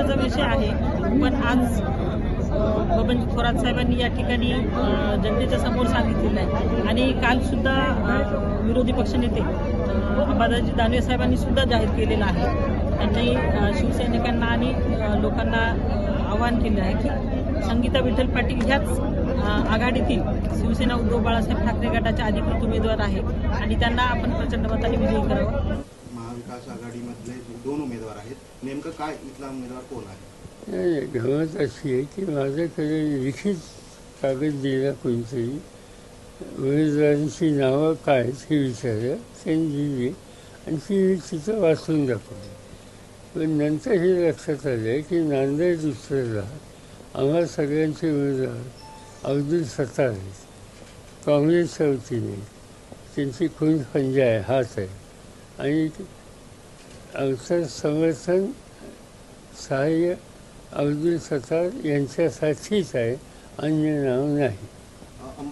विषय आहे. पण आज बबन थोरात साहेबांनी या ठिकाणी जनतेच्या समोर सांगितलेलं आहे. आणि काल सुद्धा विरोधी पक्षनेते अंबादाजी दानवे साहेबांनी सुद्धा जाहीर केलेलं आहे. त्यांनी शिवसैनिकांना आणि लोकांना आवाहन केलं आहे की संगीता विठ्ठल पाटील ह्याच आघाडीतील शिवसेना उद्धव बाळासाहेब ठाकरे गटाच्या अधिकृत उमेदवार आहेत आणि त्यांना आपण प्रचंड मताने विजयी करावं. महाविकास आघाडीमधले दोन उमेदवार आहेत नेमकं काय इथला उमेदवार कोण आहे? गमत अशी आहे की माझ्याकडे लिखित कागद दिला कोणतरी उमेदवारांची नावं काय हे विचारलं त्यांनी दिली आणि ती तिथं वाचून दाखवली. पण नंतर हे लक्षात आलं की नांदेड दुसऱ्याला आम्हा सगळ्यांचे उमेदवार अब्दुल सत्तार आहेत. काँग्रेसच्या वतीने त्यांची खून पंजा आहे हाच आहे. आणि आमचं समर्थन सहाय्य अब्दुल सत्तार यांच्यासाठीच आहे अन्य नाव नाही. अ,